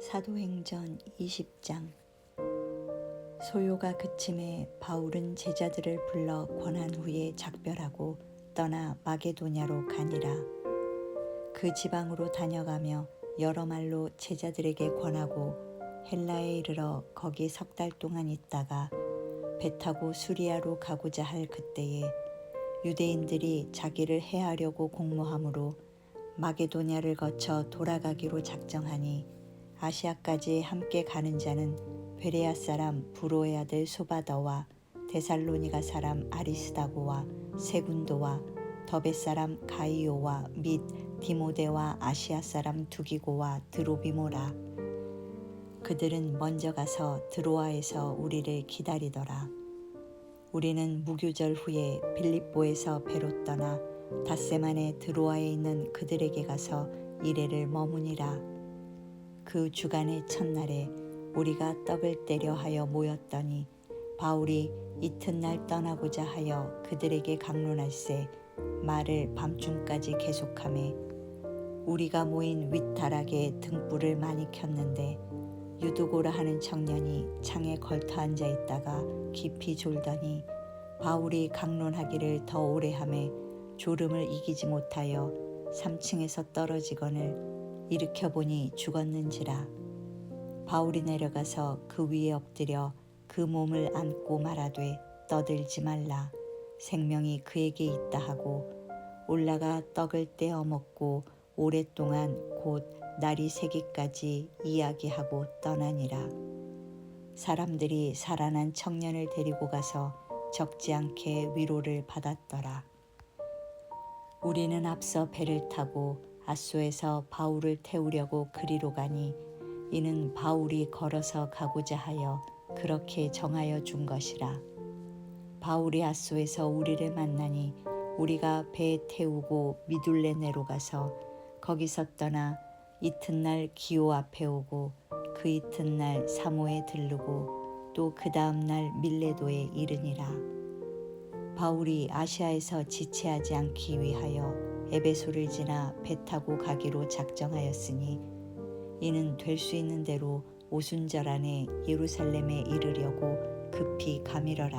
사도행전 20장 소요가 그침에 바울은 제자들을 불러 권한 후에 작별하고 떠나 마게도냐로 가니라. 그 지방으로 다녀가며 여러 말로 제자들에게 권하고 헬라에 이르러 거기 석 달 동안 있다가 배 타고 수리아로 가고자 할 그때에 유대인들이 자기를 해하려고 공모함으로 마게도냐를 거쳐 돌아가기로 작정하니 아시아까지 함께 가는 자는 베레아 사람 부로의 아들 소바더와 데살로니가 사람 아리스다고와 세군도와 더베 사람 가이오와 및 디모데와 아시아 사람 두기고와 드로비모라. 그들은 먼저 가서 드로아에서 우리를 기다리더라. 우리는 무교절 후에 빌립보에서 배로 떠나 닷새만에 드로아에 있는 그들에게 가서 이래를 머무니라 그 주간의 첫날에 우리가 떡을 떼려 하여 모였더니 바울이 이튿날 떠나고자 하여 그들에게 강론할세 말을 밤중까지 계속하매 우리가 모인 윗타락에 등불을 많이 켰는데 유두고라 하는 청년이 창에 걸터 앉아 있다가 깊이 졸더니 바울이 강론하기를 더 오래 하매 졸음을 이기지 못하여 3층에서 떨어지거늘 일으켜 보니 죽었는지라. 바울이 내려가서 그 위에 엎드려 그 몸을 안고 말하되 떠들지 말라. 생명이 그에게 있다 하고 올라가 떡을 떼어 먹고 오랫동안 곧 날이 새기까지 이야기하고 떠나니라. 사람들이 살아난 청년을 데리고 가서 적지 않게 위로를 받았더라. 우리는 앞서 배를 타고 아소에서 바울을 태우려고 그리로 가니 이는 바울이 걸어서 가고자 하여 그렇게 정하여 준 것이라. 바울이 아소에서 우리를 만나니 우리가 배에 태우고 미둘레네로 가서 거기서 떠나 이튿날 기오 앞에 오고 그 이튿날 사모에 들르고 또 그 다음날 밀레도에 이르니라. 바울이 아시아에서 지체하지 않기 위하여 에베소를 지나 배 타고 가기로 작정하였으니 이는 될 수 있는 대로 오순절 안에 예루살렘에 이르려고 급히 가미러라.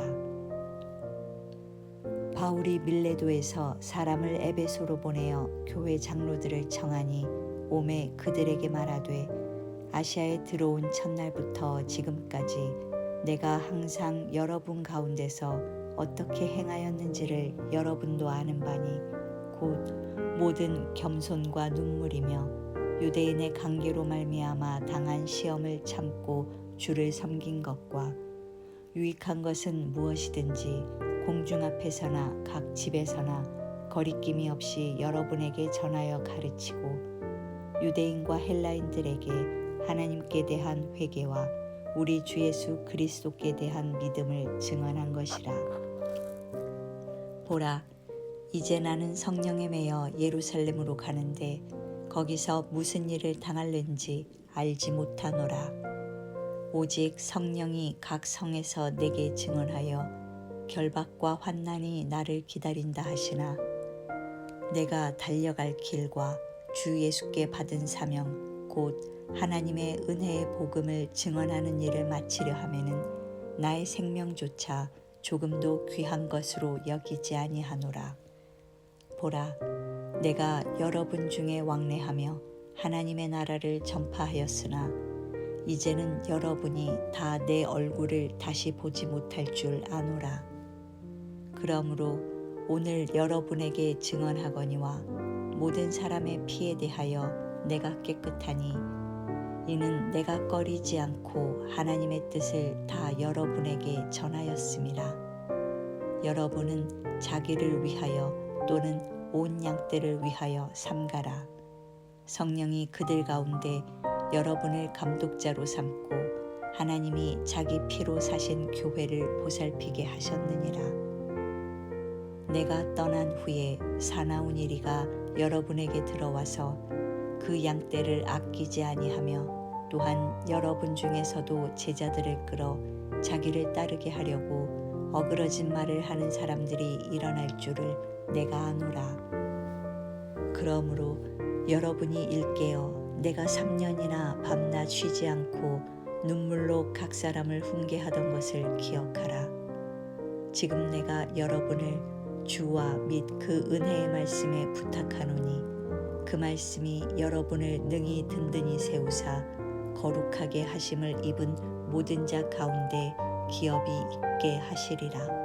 바울이 밀레도에서 사람을 에베소로 보내어 교회 장로들을 청하니 오매 그들에게 말하되 아시아에 들어온 첫날부터 지금까지 내가 항상 여러분 가운데서 어떻게 행하였는지를 여러분도 아는 바니 곧 모든 겸손과 눈물이며 유대인의 관계로 말미암아 당한 시험을 참고 주를 섬긴 것과 유익한 것은 무엇이든지 공중 앞에서나 각 집에서나 거리낌이 없이 여러분에게 전하여 가르치고 유대인과 헬라인들에게 하나님께 대한 회개와 우리 주 예수 그리스도께 대한 믿음을 증언한 것이라. 보라, 이제 나는 성령에 매여 예루살렘으로 가는데 거기서 무슨 일을 당할는지 알지 못하노라. 오직 성령이 각 성에서 내게 증언하여 결박과 환난이 나를 기다린다 하시나 내가 달려갈 길과 주 예수께 받은 사명 곧 하나님의 은혜의 복음을 증언하는 일을 마치려 하면은 나의 생명조차 조금도 귀한 것으로 여기지 아니하노라. 보라, 내가 여러분 중에 왕래하며 하나님의 나라를 전파하였으나 이제는 여러분이 다 내 얼굴을 다시 보지 못할 줄 아노라. 그러므로 오늘 여러분에게 증언하거니와 모든 사람의 피에 대하여 내가 깨끗하니 이는 내가 꺼리지 않고 하나님의 뜻을 다 여러분에게 전하였습니다. 여러분은 자기를 위하여 또는 온 양떼를 위하여 삼가라. 성령이 그들 가운데 여러분을 감독자로 삼고 하나님이 자기 피로 사신 교회를 보살피게 하셨느니라. 내가 떠난 후에 사나운 이리가 여러분에게 들어와서 그 양떼를 아끼지 아니하며 또한 여러분 중에서도 제자들을 끌어 자기를 따르게 하려고 어그러진 말을 하는 사람들이 일어날 줄을 내가 아노라. 그러므로 여러분이 일깨어 내가 3년이나 밤낮 쉬지 않고 눈물로 각 사람을 훈계하던 것을 기억하라. 지금 내가 여러분을 주와 및 그 은혜의 말씀에 부탁하노니 그 말씀이 여러분을 능히 든든히 세우사 거룩하게 하심을 입은 모든 자 가운데 기업이 있게 하시리라.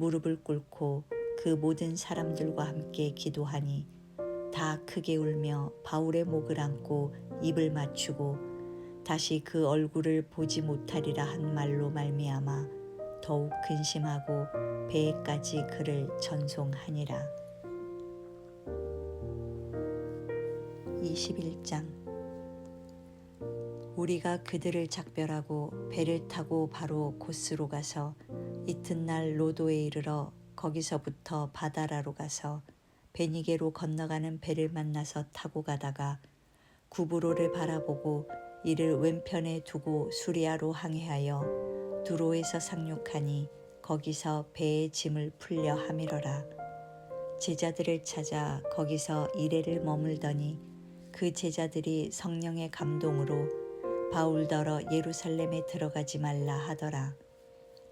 무릎을 꿇고 그 모든 사람들과 함께 기도하니 다 크게 울며 바울의 목을 안고 입을 맞추고 다시 그 얼굴을 보지 못하리라 한 말로 말미암아 더욱 근심하고 배에까지 그를 전송하니라. 21장 우리가 그들을 작별하고 배를 타고 바로 고스로 가서 이튿날 로도에 이르러 거기서부터 바다라로 가서 베니게로 건너가는 배를 만나서 타고 가다가 구브로를 바라보고 이를 왼편에 두고 수리아로 항해하여 두로에서 상륙하니 거기서 배의 짐을 풀려 함이러라 제자들을 찾아 거기서 이래를 머물더니 그 제자들이 성령의 감동으로 바울더러 예루살렘에 들어가지 말라 하더라.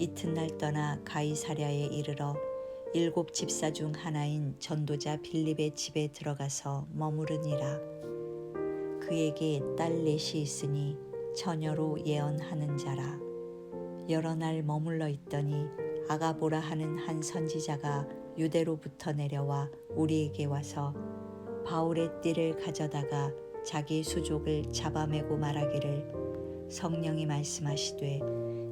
이튿날 떠나 가이사랴에 이르러 일곱 집사 중 하나인 전도자 빌립의 집에 들어가서 머무르니라. 그에게 딸 넷이 있으니 처녀로 예언하는 자라. 여러 날 머물러 있더니 아가보라 하는 한 선지자가 유대로부터 내려와 우리에게 와서 바울의 띠를 가져다가 자기 수족을 잡아매고 말하기를 성령이 말씀하시되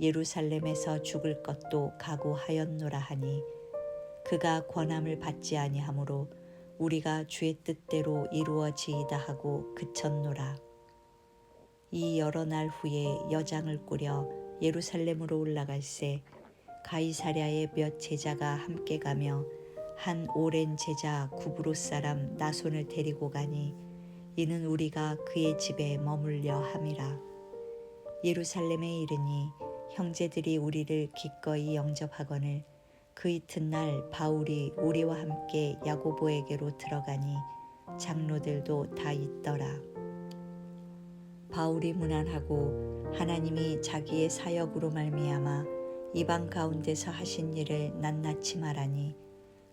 예루살렘에서 죽을 것도 각오하였노라 하니 그가 권함을 받지 아니하므로 우리가 주의 뜻대로 이루어지이다 하고 그쳤노라. 이 여러 날 후에 여장을 꾸려 예루살렘으로 올라갈새 가이사랴의 몇 제자가 함께 가며 한 오랜 제자 구브로 사람 나손을 데리고 가니 이는 우리가 그의 집에 머물려 함이라. 예루살렘에 이르니 형제들이 우리를 기꺼이 영접하거늘 그 이튿날 바울이 우리와 함께 야고보에게로 들어가니 장로들도 다 있더라. 바울이 무난하고 하나님이 자기의 사역으로 말미암아 이방 가운데서 하신 일을 낱낱이 말하니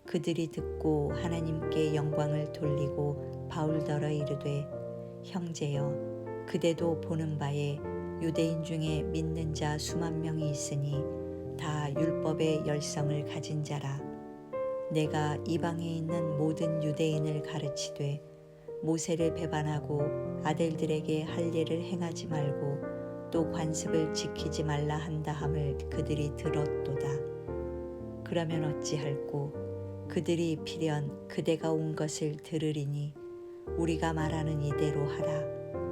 그들이 듣고 하나님께 영광을 돌리고 바울더러 이르되 형제여 그대도 보는 바에 유대인 중에 믿는 자 수만 명이 있으니 다 율법의 열성을 가진 자라. 내가 이방에 있는 모든 유대인을 가르치되 모세를 배반하고 아들들에게 할 일을 행하지 말고 또 관습을 지키지 말라 한다 함을 그들이 들었도다. 그러면 어찌할꼬? 그들이 필연 그대가 온 것을 들으리니 우리가 말하는 이대로 하라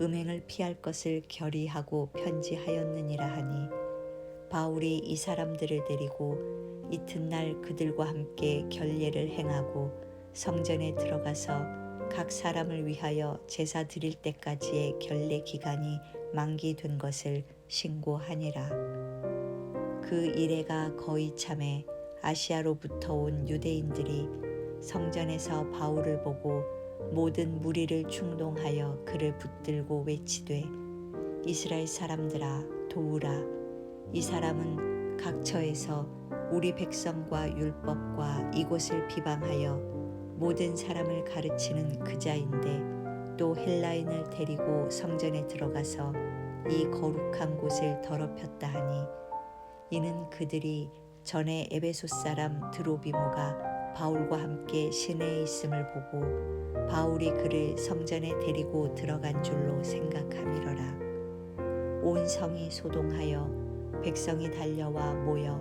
음행을 피할 것을 결의하고 편지하였느니라 하니 바울이 이 사람들을 데리고 이튿날 그들과 함께 결례를 행하고 성전에 들어가서 각 사람을 위하여 제사 드릴 때까지의 결례 기간이 만기된 것을 신고하니라. 그 이래가 거의 참에 아시아로부터 온 유대인들이 성전에서 바울을 보고 모든 무리를 충동하여 그를 붙들고 외치되 이스라엘 사람들아 도우라. 이 사람은 각처에서 우리 백성과 율법과 이곳을 비방하여 모든 사람을 가르치는 그자인데 또 헬라인을 데리고 성전에 들어가서 이 거룩한 곳을 더럽혔다 하니 이는 그들이 전에 에베소 사람 드로비모가 바울과 함께 시내에 있음을 보고 바울이 그를 성전에 데리고 들어간 줄로 생각함이러라. 온 성이 소동하여 백성이 달려와 모여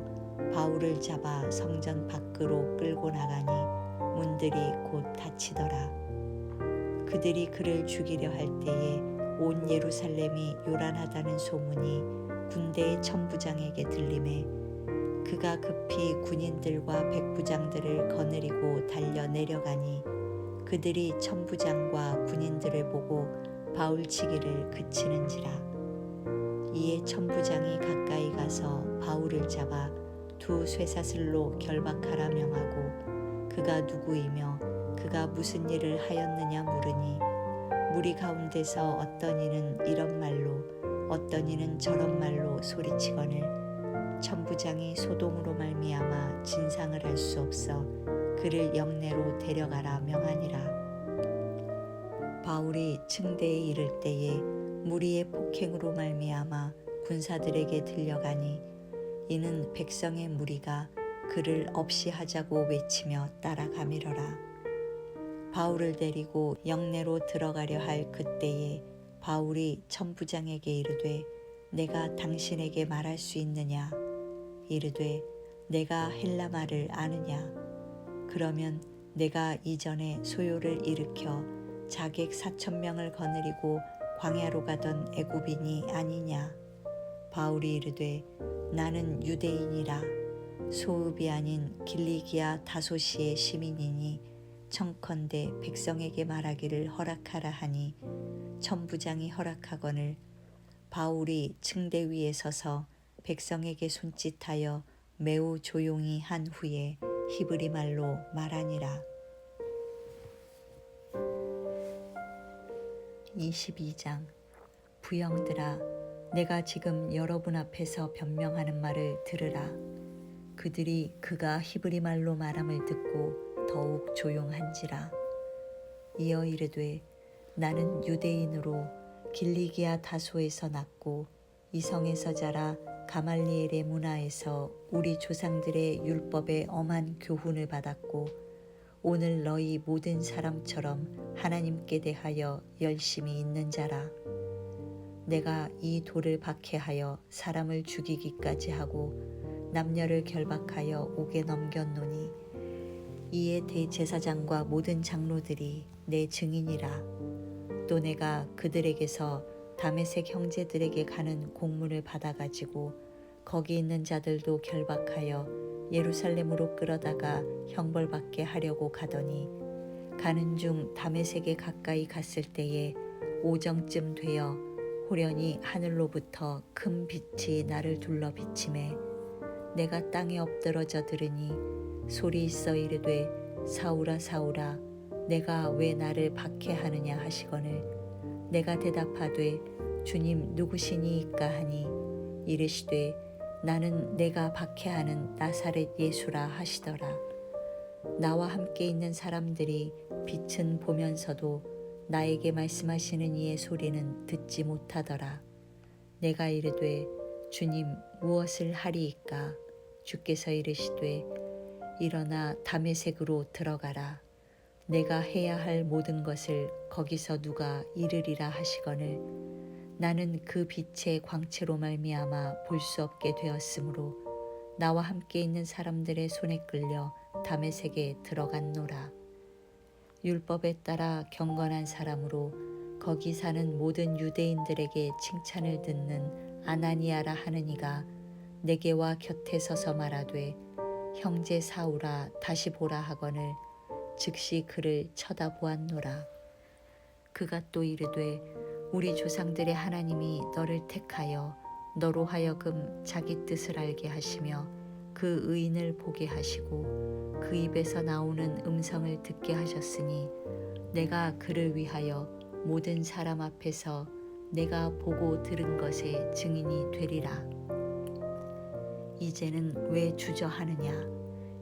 바울을 잡아 성전 밖으로 끌고 나가니 문들이 곧 닫히더라. 그들이 그를 죽이려 할 때에 온 예루살렘이 요란하다는 소문이 군대의 천부장에게 들림에 그가 급히 군인들과 백부장들을 거느리고 달려 내려가니 그들이 천부장과 군인들을 보고 바울치기를 그치는지라. 이에 천부장이 가까이 가서 바울을 잡아 두 쇠사슬로 결박하라 명하고 그가 누구이며 그가 무슨 일을 하였느냐 물으니 무리 가운데서 어떤 이는 이런 말로 어떤 이는 저런 말로 소리치거늘 천부장이 소동으로 말미암아 진상을 할 수 없어 그를 영내로 데려가라 명하니라. 바울이 층대에 이를 때에 무리의 폭행으로 말미암아 군사들에게 들려가니 이는 백성의 무리가 그를 없이 하자고 외치며 따라가미러라. 바울을 데리고 영내로 들어가려 할 그때에 바울이 천부장에게 이르되 내가 당신에게 말할 수 있느냐 이르되 내가 헬라 말을 아느냐? 그러면 내가 이전에 소요를 일으켜 자객 사천 명을 거느리고 광야로 가던 애굽인이 아니냐? 바울이 이르되 나는 유대인이라. 소읍이 아닌 길리기아 다소시의 시민이니 청컨대 백성에게 말하기를 허락하라 하니 천부장이 허락하거늘 바울이 층대 위에 서서 백성에게 손짓하여 매우 조용히 한 후에 히브리 말로 말하니라. 22장 부영들아 내가 지금 여러분 앞에서 변명하는 말을 들으라. 그들이 그가 히브리 말로 말함을 듣고 더욱 조용한지라. 이어 이르되 나는 유대인으로 길리기아 다소에서 났고 이성에서 자라 가말리엘의 문화에서 우리 조상들의 율법에 엄한 교훈을 받았고 오늘 너희 모든 사람처럼 하나님께 대하여 열심히 있는 자라. 내가 이 돌을 박해하여 사람을 죽이기까지 하고 남녀를 결박하여 옥에 넘겼노니 이에 대제사장과 모든 장로들이 내 증인이라. 또 내가 그들에게서 다메섹 형제들에게 가는 공문을 받아가지고 거기 있는 자들도 결박하여 예루살렘으로 끌어다가 형벌받게 하려고 가더니 가는 중 다메섹에 가까이 갔을 때에 오정쯤 되어 호련히 하늘로부터 큰 빛이 나를 둘러 비침에 내가 땅에 엎드러져 들으니 소리 있어 이르되 사울아 사울아 내가 왜 나를 박해하느냐 하시거늘 내가 대답하되 주님 누구시니이까 하니 이르시되 나는 내가 박해하는 나사렛 예수라 하시더라. 나와 함께 있는 사람들이 빛은 보면서도 나에게 말씀하시는 이의 소리는 듣지 못하더라. 내가 이르되 주님 무엇을 하리이까 주께서 이르시되 일어나 담에색으로 들어가라. 내가 해야 할 모든 것을 거기서 누가 이르리라 하시거늘 나는 그 빛의 광채로 말미암아 볼 수 없게 되었으므로 나와 함께 있는 사람들의 손에 끌려 다메섹에 들어갔노라. 율법에 따라 경건한 사람으로 거기 사는 모든 유대인들에게 칭찬을 듣는 아나니아라 하는 이가 내게와 곁에 서서 말하되 형제 사우라 다시 보라 하거늘 즉시 그를 쳐다보았노라. 그가 또 이르되 우리 조상들의 하나님이 너를 택하여 너로 하여금 자기 뜻을 알게 하시며 그 의인을 보게 하시고 그 입에서 나오는 음성을 듣게 하셨으니 내가 그를 위하여 모든 사람 앞에서 내가 보고 들은 것의 증인이 되리라. 이제는 왜 주저하느냐?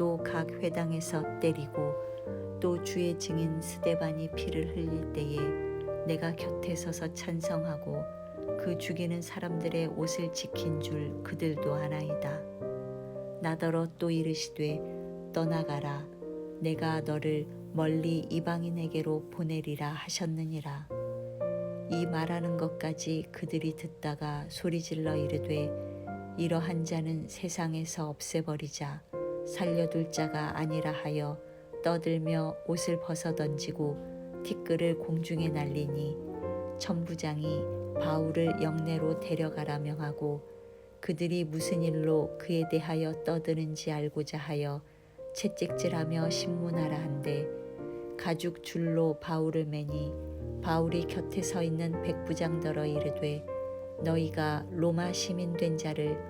또 각 회당에서 때리고 또 주의 증인 스데반이 피를 흘릴 때에 내가 곁에 서서 찬성하고 그 죽이는 사람들의 옷을 지킨 줄 그들도 아나이다. 나더러 또 이르시되 떠나가라 내가 너를 멀리 이방인에게로 보내리라 하셨느니라. 이 말하는 것까지 그들이 듣다가 소리질러 이르되 이러한 자는 세상에서 없애버리자 살려둘 자가 아니라 하여 떠들며 옷을 벗어 던지고 티끌을 공중에 날리니 천부장이 바울을 영내로 데려가라 명하고 그들이 무슨 일로 그에 대하여 떠드는지 알고자 하여 채찍질하며 신문하라 한데 가죽 줄로 바울을 매니 바울이 곁에 서 있는 백부장더러 이르되 너희가 로마 시민 된 자를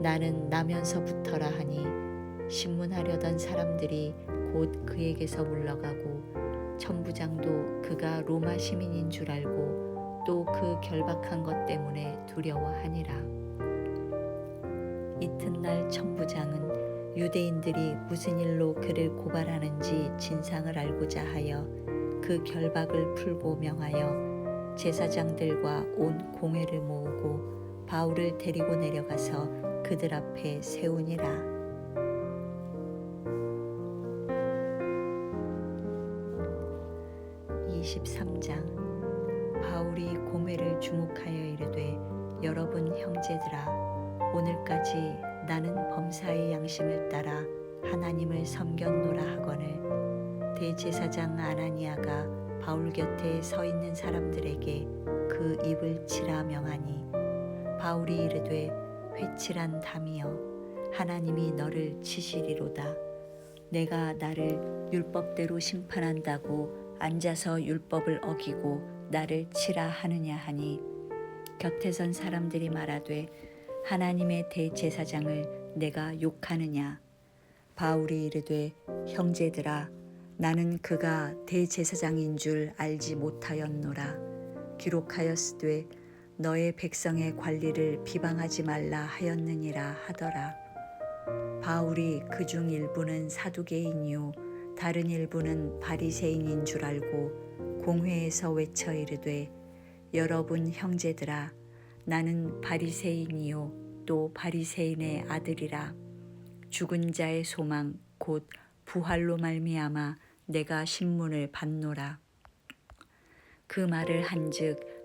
나는 나면서부터라 하니 신문하려던 사람들이 곧 그에게서 물러가고 천부장도 그가 로마 시민인 줄 알고 또 그 결박한 것 때문에 두려워하니라. 이튿날 천부장은 유대인들이 무슨 일로 그를 고발하는지 진상을 알고자 하여 그 결박을 풀고 명하여 제사장들과 온 공회를 모으고 바울을 데리고 내려가서 그들 앞에 세우니라. 23장 바울이 고매를 주목하여 이르되 여러분 형제들아 오늘까지 나는 범사의 양심을 따라 하나님을 섬겼노라 하거늘 대제사장 아나니아가 바울 곁에 서 있는 사람들에게 그 입을 치라 명하니 바울이 이르되 회칠한 담이여 하나님이 너를 치시리로다. 내가 나를 율법대로 심판한다고 앉아서 율법을 어기고 나를 치라 하느냐 하니 곁에 선 사람들이 말하되 하나님의 대제사장을 내가 욕하느냐? 바울이 이르되 형제들아 나는 그가 대제사장인 줄 알지 못하였노라. 기록하였으되 너의 백성의 관리를 비방하지 말라 하였느니라 하더라. 바울이 그 중 일부는 사두개인이요 다른 일부는 바리새인인 줄 알고 공회에서 외쳐 이르되 여러분 형제들아 나는 바리새인이요 또 바리새인의 아들이라. 죽은 자의 소망 곧 부활로 말미암아 내가 신문을 받노라. 그 말을 한즉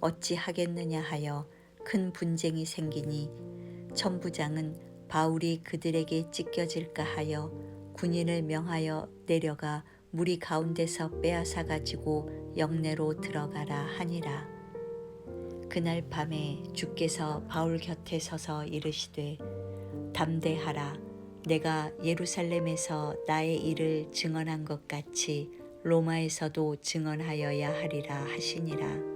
어찌 하겠느냐 하여 큰 분쟁이 생기니 천부장은 바울이 그들에게 찢겨질까 하여 군인을 명하여 내려가 무리 가운데서 빼앗아 가지고 영내로 들어가라 하니라. 그날 밤에 주께서 바울 곁에 서서 이르시되 담대하라 내가 예루살렘에서 나의 일을 증언한 것 같이 로마에서도 증언하여야 하리라 하시니라.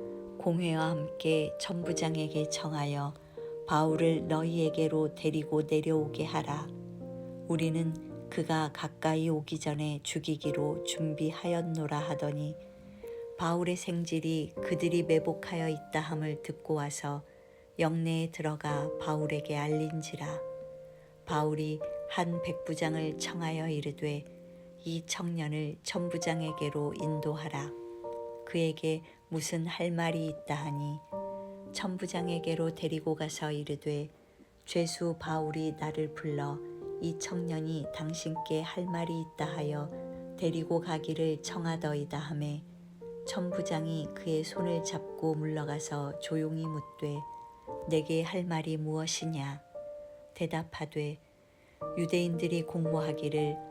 공회와 함께 천부장에게 청하여 바울을 너희에게로 데리고 내려오게 하라. 우리는 그가 가까이 오기 전에 죽이기로 준비하였노라 하더니 바울의 생질이 그들이 매복하여 있다 함을 듣고 와서 영내에 들어가 바울에게 알린지라 바울이 한 백부장을 청하여 이르되 이 청년을 천부장에게로 인도하라 그에게 무슨 할 말이 있다 하니 천부장에게로 데리고 가서 이르되 죄수 바울이 나를 불러 이 청년이 당신께 할 말이 있다 하여 데리고 가기를 청하더이다 하매 천부장이 그의 손을 잡고 물러가서 조용히 묻되 내게 할 말이 무엇이냐? 대답하되 유대인들이 공모하기를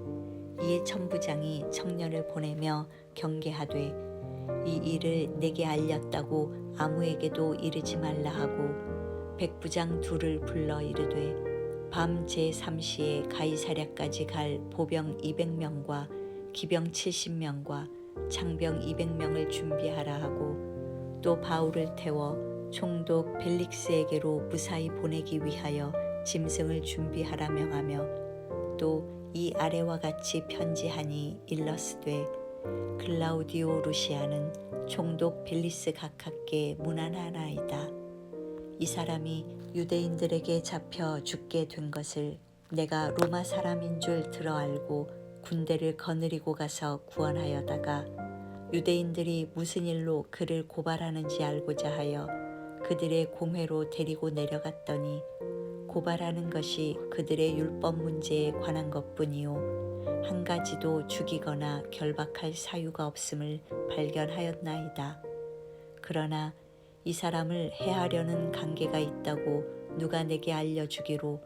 이에 천부장이 청년을 보내며 경계하되 이 일을 내게 알렸다고 아무에게도 이르지 말라 하고 백부장 둘을 불러 이르되 밤 제3시에 가이사랴까지 갈 보병 200명과 기병 70명과 창병 200명을 준비하라 하고 또 바울을 태워 총독 벨릭스에게로 무사히 보내기 위하여 짐승을 준비하라 명하며 또 이 아래와 같이 편지하니 일러스되 클라우디오 루시아는 총독 벨리스 각하께 문안하나이다. 이 사람이 유대인들에게 잡혀 죽게 된 것을 내가 로마 사람인 줄 들어 알고 군대를 거느리고 가서 구원하여다가 유대인들이 무슨 일로 그를 고발하는지 알고자 하여 그들의 공회로 데리고 내려갔더니 고발하는 것이 그들의 율법 문제에 관한 것뿐이요 한 가지도 죽이거나 결박할 사유가 없음을 발견하였나이다. 그러나 이 사람을 해하려는 관계가 있다고 누가 내게 알려주기로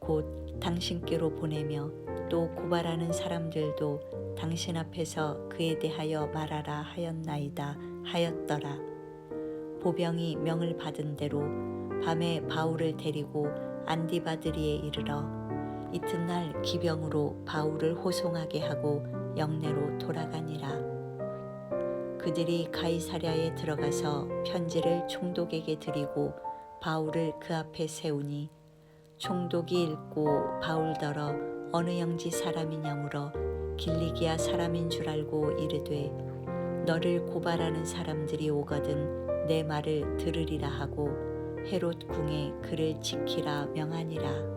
곧 당신께로 보내며 또 고발하는 사람들도 당신 앞에서 그에 대하여 말하라 하였나이다 하였더라. 보병이 명을 받은 대로 밤에 바울을 데리고 안디바드리에 이르러 이튿날 기병으로 바울을 호송하게 하고 영내로 돌아가니라. 그들이 가이사랴에 들어가서 편지를 총독에게 드리고 바울을 그 앞에 세우니 총독이 읽고 바울더러 어느 영지 사람이냐 물어 길리기아 사람인 줄 알고 이르되 너를 고발하는 사람들이 오거든 내 말을 들으리라 하고 헤롯 궁에 그를 지키라 명하니라